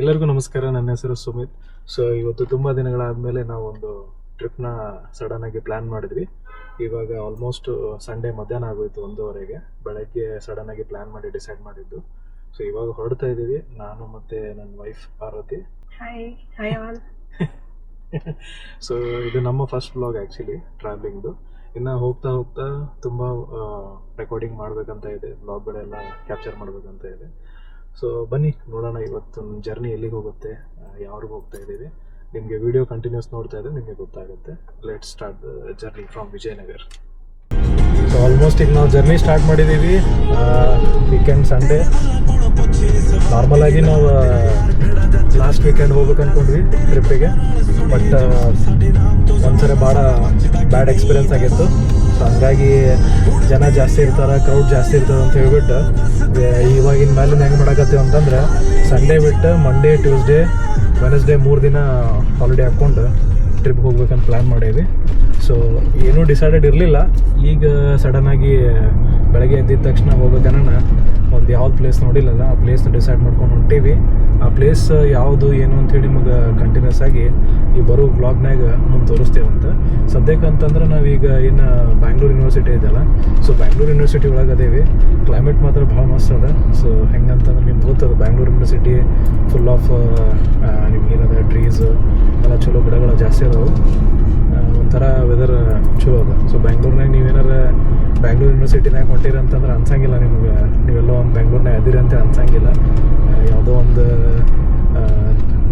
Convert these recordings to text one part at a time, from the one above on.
ಎಲ್ಲರಿಗೂ ನಮಸ್ಕಾರ ನನ್ನ ಹೆಸರು ಸುಮಿತ್. ಸೊ ಇವತ್ತು ತುಂಬ ದಿನಗಳಾದಮೇಲೆ ನಾವು ಒಂದು ಟ್ರಿಪ್ನ ಸಡನ್ ಆಗಿ ಪ್ಲ್ಯಾನ್ ಮಾಡಿದ್ವಿ. ಇವಾಗ ಆಲ್ಮೋಸ್ಟ್ ಸಂಡೇ ಮಧ್ಯಾಹ್ನ ಆಗೋಯ್ತು ಒಂದೂವರೆಗೆ. ಬೆಳಗ್ಗೆ ಸಡನ್ ಆಗಿ ಪ್ಲ್ಯಾನ್ ಮಾಡಿ ಡಿಸೈಡ್ ಮಾಡಿದ್ದು. ಸೊ ಇವಾಗ ಹೊರಡ್ತಾ ಇದ್ದೀವಿ. ನಾನು ಮತ್ತು ನನ್ನ ವೈಫ್ ಪಾರ್ವತಿ. ಸೊ ಇದು ನಮ್ಮ ಫಸ್ಟ್ ಬ್ಲಾಗ್ ಆ್ಯಕ್ಚುಲಿ ಟ್ರಾವೆಲಿಂಗ್ದು ಇನ್ನು ಹೋಗ್ತಾ ಹೋಗ್ತಾ ತುಂಬ ರೆಕಾರ್ಡಿಂಗ್ ಮಾಡಬೇಕಂತ ಇದೆ. ಬ್ಲಾಗ್ಗಳೆಲ್ಲ ಕ್ಯಾಪ್ಚರ್ ಮಾಡಬೇಕಂತ ಇದೆ. ಸೊ ಬನ್ನಿ, ನೋಡೋಣ ಇವತ್ತು ಜರ್ನಿ ಎಲ್ಲಿಗೆ ಹೋಗುತ್ತೆ ಯಾವ್ರಿಗೆ ಹೋಗ್ತಾ ಇದ್ದೀವಿ. ನಿಮಗೆ ವಿಡಿಯೋ ಕಂಟಿನ್ಯೂಸ್ ನೋಡ್ತಾ ಇದ್ರೆ ನಿಮಗೆ ಗೊತ್ತಾಗುತ್ತೆ. Let start journey from Vijayanagar. So almost ಈಗ ನಾವು ಜರ್ನಿ ಸ್ಟಾರ್ಟ್ ಮಾಡಿದ್ದೀವಿ. ವೀಕೆಂಡ್ ಸಂಡೇ ನಾರ್ಮಲ್ ಆಗಿ ನಾವು ಲಾಸ್ಟ್ ವೀಕೆಂಡ್ ಹೋಗ್ಬೇಕು ಅನ್ಕೊಂಡ್ವಿ ಟ್ರಿಪ್ಪಿಗೆ. ಬಟ್ ಒಂದ್ಸರಿ ಭಾಳ ಬ್ಯಾಡ್ ಎಕ್ಸ್ಪೀರಿಯನ್ಸ್ ಆಗಿತ್ತು. ಸೊ ಹಂಗಾಗಿ ಜನ ಜಾಸ್ತಿ ಇರ್ತಾರೆ ಕ್ರೌಡ್ ಜಾಸ್ತಿ ಇರ್ತದೆ ಅಂತ ಹೇಳ್ಬಿಟ್ಟು ಇವಾಗಿನ ಮೇಲೆ ಹೆಂಗೆ ಮಾಡಕತ್ತೀವಿ ಅಂತಂದ್ರೆ ಸಂಡೇ ಬಿಟ್ಟು ಮಂಡೇ ಟ್ಯೂಸ್ಡೇ ವೆನಸ್ಡೇ ಮೂರು ದಿನ ಹಾಲಿಡೇ ಹಾಕ್ಕೊಂಡು ಟ್ರಿಪ್ ಹೋಗ್ಬೇಕಂತ ಪ್ಲ್ಯಾನ್ ಮಾಡೀವಿ ಸೊ ಏನೂ ಡಿಸೈಡೆಡ್ ಇರಲಿಲ್ಲ. ಈಗ ಸಡನ್ನಾಗಿ ಬೆಳಗ್ಗೆ ಎದ್ದಿದ ತಕ್ಷಣ ಹೋಗ್ಬೇಕನ್ನ ಒಂದು ಯಾವ್ದು ಪ್ಲೇಸ್ ನೋಡಿಲ್ಲಲ್ಲ, ಆ ಪ್ಲೇಸ್ನ ಡಿಸೈಡ್ ಮಾಡ್ಕೊಂಡು ಹೊಂಟೀವಿ. ಆ ಪ್ಲೇಸ್ ಯಾವುದು ಏನು ಅಂತೇಳಿ ನಿಮಗೆ ಕಂಟಿನ್ಯೂಸ್ ಆಗಿ ಈ ಬರೋ ಬ್ಲಾಗ್ನಾಗ ಮುಂದೆ ತೋರಿಸ್ತೇವೆ ಅಂತ. ಸದ್ಯಕ್ಕೆ ಅಂತಂದ್ರೆ ನಾವೀಗ ಏನು ಬ್ಯಾಂಗ್ಳೂರು ಯೂನಿವರ್ಸಿಟಿ ಇದೆಯಲ್ಲ ಸೊ ಬ್ಯಾಂಗ್ಳೂರು ಯೂನಿವರ್ಸಿಟಿ ಒಳಗೆ ಅದೇವಿ. ಕ್ಲೈಮೇಟ್ ಮಾತ್ರ ಭಾಳ ಮಸ್ತ್ ಅದ. ಸೊ ಹೆಂಗಂತಂದ್ರೆ ನಿಮ್ಗೆ ಗೊತ್ತದ ಬ್ಯಾಂಗ್ಳೂರು ಯೂನಿವರ್ಸಿಟಿ ಫುಲ್ ಆಫ್ ನಿಮ್ಗೆ ಟ್ರೀಸ್ ಎಲ್ಲ ಚಲೋ ಗಿಡಗಳು ಜಾಸ್ತಿ ಅದಾವೆ. ಒಂಥರ ವೆದರ್ ಚಲೋ ಅದ. ಸೊ ಬ್ಯಾಂಗ್ಳೂರ್ನಾಗ ನೀವೇನಾರ ಬ್ಯಾಂಗ್ಳೂರು ಯೂನಿವರ್ಸಿಟಿನಾಗ ಹೊಂಟಿರಿ ಅಂತಂದ್ರೆ ಅನ್ಸಂಗಿಲ್ಲ ನಿಮ್ಗೆ. ಒಂದು ಬ್ಯಾಂಗ್ಳೂರ್ನಾಗ ಅದಿರಿ ಅಂತ ಅನ್ಸಂಗಿಲ್ಲ. ಯಾವುದೋ ಒಂದು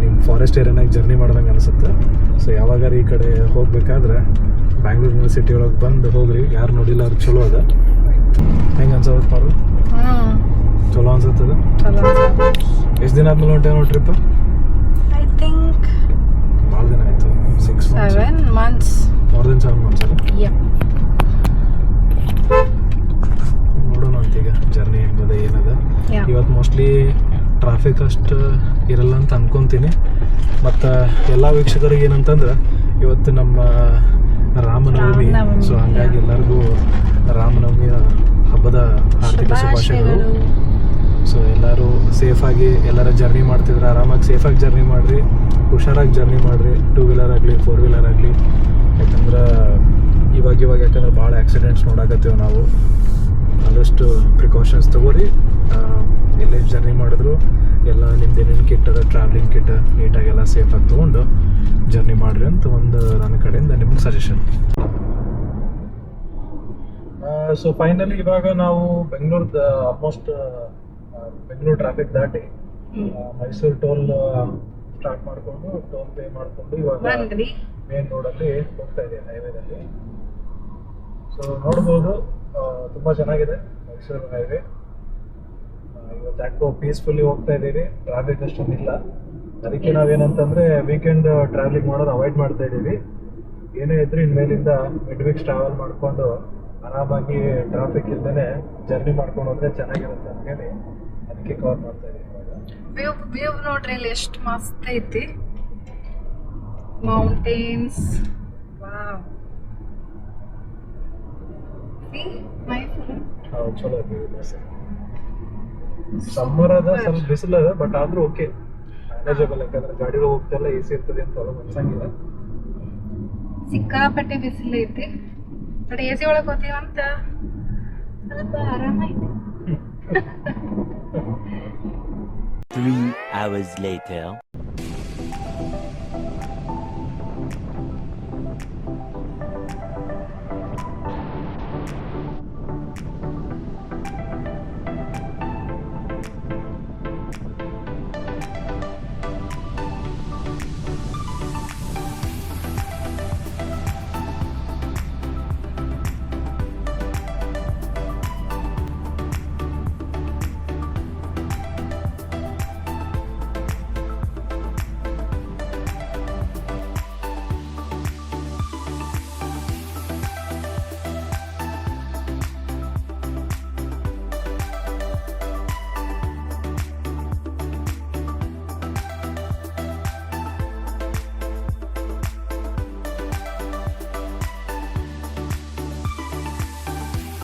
ನಿಮ್ಮ ಫಾರೆಸ್ಟ್ ಏರಿಯಾನಾಗ ಜರ್ನಿ ಮಾಡ್ದಂಗೆ ಅನಿಸುತ್ತೆ. ಸೊ ಯಾವಾಗಾರ ಈ ಕಡೆ ಹೋಗ್ಬೇಕಾದ್ರೆ ಬ್ಯಾಂಗ್ಳೂರ್ ಯೂನಿವರ್ಸಿಟಿ ಒಳಗೆ ಬಂದು ಹೋಗ್ರಿ. ಯಾರು ನೋಡಿಲ್ಲ ಅವ್ರು ಚಲೋ ಅದ. ಹೆಂಗೆ ಅನ್ಸೋದು ಪಾರು? ಚಲೋ ಅನ್ಸುತ್ತದ ಎಷ್ಟು ದಿನ ಆದ್ಮೇಲೆ ಹೊಂಟೆ ನೋಡಿ ಟ್ರಿಪ್? ಐ ಥಿಂಕ್ ಭಾಳ ದಿನ ಆಯಿತು. Six months more then seven months ಅಲ್ಲ ಯಪ್ ನೋಡೋಣ ಅಂತ ಈಗ ಜರ್ನಿ ಹೆಂಗದ ಏನದ ಯಾ ಇವತ್ತು ಮೋಸ್ಟ್ಲಿ ಟ್ರಾಫಿಕ್ ಅಷ್ಟು ಇರಲ್ಲ ಅಂತ ಅಂದ್ಕೊತೀನಿ ಮತ್ತು ಎಲ್ಲ ವೀಕ್ಷಕರಿಗೆ ಏನಂತಂದ್ರೆ ಇವತ್ತು ನಮ್ಮ ರಾಮನವಮಿ. ಸೊ ಹಂಗಾಗಿ ಎಲ್ಲರಿಗೂ ರಾಮನವಮಿಯ ಹಬ್ಬದ ಹಾರ್ದಿಕ ಶುಭಾಶಯಗಳು. ಸೊ ಎಲ್ಲರೂ ಸೇಫಾಗಿ ಎಲ್ಲರ ಜರ್ನಿ ಮಾಡ್ತಿದ್ರೆ. ಆರಾಮಾಗಿ ಸೇಫಾಗಿ ಜರ್ನಿ ಮಾಡಿರಿ. ಹುಷಾರಾಗಿ ಜರ್ನಿ ಮಾಡಿರಿ. ಟೂ ವೀಲರ್ ಆಗಲಿ ಫೋರ್ ವೀಲರ್ ಆಗಲಿ. ಯಾಕಂದ್ರೆ ಇವಾಗ ಇವಾಗ ಯಾಕಂದ್ರೆ ಭಾಳ ಆಕ್ಸಿಡೆಂಟ್ಸ್ ನೋಡಾಕತ್ತೇವೆ ನಾವು. ಆದಷ್ಟು ಪ್ರಿಕಾಷನ್ಸ್ ತಗೋರಿ ಎಲ್ಲ ಜರ್ನಿ ಮಾಡಿದ್ರು ಎಲ್ಲ ನಿಮ್ದು ಏನೇನು ಕಿಟ್ ಅದ ಟ್ರಾವೆಲಿಂಗ್ ಕಿಟ್ ನೀಟಾಗೆಲ್ಲ ಸೇಫಾಗಿ ತೊಗೊಂಡು ಜರ್ನಿ ಮಾಡಿರಿ ಅಂತ ಒಂದು ನನ್ನ ಕಡೆಯಿಂದ ನಿಮ್ಗೆ ಸಜೆಷನ್ ಸೊ ಫೈನಲಿ ಇವಾಗ ನಾವು ಬೆಂಗಳೂರು ಆಲ್ಮೋಸ್ಟ್ ಬೆಂಗಳೂರು ಟ್ರಾಫಿಕ್ ದಾಟಿ ಮೈಸೂರು ಟೋಲ್ ಸ್ಟಾರ್ಟ್ ಮಾಡಿಕೊಂಡು ಟೋಲ್ ಪೇ ಮಾಡಿಕೊಂಡು ಇವಾಗ ಮೇನ್ ರೋಡಲ್ಲಿ ಹೋಗ್ತಾ ಇದೆ ಹೈವೇದಲ್ಲಿ ಸೊ ನೋಡ್ಬೋದು ತುಂಬಾ ಚೆನ್ನಾಗಿದೆ ಮೈಸೂರು ಹೈವೇ ಇವತ್ತು ಯಾಕೋ ಪೀಸ್ಫುಲ್ಲಿ ಹೋಗ್ತಾ ಇದ್ದೀವಿ ಟ್ರಾಫಿಕ್ ಅಷ್ಟೊಂದಿಲ್ಲ. ಅದಕ್ಕೆ ನಾವೇನಂತಂದರೆ ವೀಕೆಂಡ್ ಟ್ರಾವೆಲಿಂಗ್ ಮಾಡೋದು ಅವಾಯ್ಡ್ ಮಾಡ್ತಾ ಇದ್ದೀವಿ. ಏನೇ ಇದ್ರೂ ಇನ್ಮೇಲಿಂದ ಮಿಡ್ ವೀಕ್ಸ್ ಟ್ರಾವೆಲ್ ಮಾಡಿಕೊಂಡು ಆರಾಮಾಗಿ ಟ್ರಾಫಿಕ್ ಇಲ್ದೇನೆ ಜರ್ನಿ ಮಾಡ್ಕೊಂಡು ಹೋದ್ರೆ ಚೆನ್ನಾಗಿರುತ್ತೆ ಅಂತ ಹೇಳಿ ಅದಕ್ಕೆ ಕವರ್ ಮಾಡ್ತಾ ಇದ್ದೀವಿ ನೋಡ್ರಿ ಇಲ್ಲಿ ಎಷ್ಟು ಮಸ್ತ್ ಐತಿ. ಮೌಂಟೇನ್ಸ್ ವಾವ್ See, ಮೈಸೂರು ಹೌದು ಚಲೋ ಐತಿ ಸಮ್ಮರ್ ಅದ ಸ್ವಲ್ಪ ಬಿಸಿಲು ಅದ ಬಟ್ ಆದ್ರೂ ಓಕೆ ಮ್ಯಾನೇಜಬಲ್ ಯಾಕಂದ್ರೆ ಗಾಡಿ ಹೋಗ್ತೆಲ್ಲ ಎ ಸಿ ಇರ್ತದೆ ಅಂತ ಪ್ರಾಬ್ಲಮ್ ಅನ್ಸಂಗಿಲ್ಲ ಸಿಕ್ಕಾಪಟ್ಟೆ ಬಿಸಿಲು ಐತಿ. ಬಟ್ ಎ ಸಿ ಒಳಗೆ ಅಂತ ಸ್ವಲ್ಪ ಆರಾಮ ಐತಿ. Three hours later.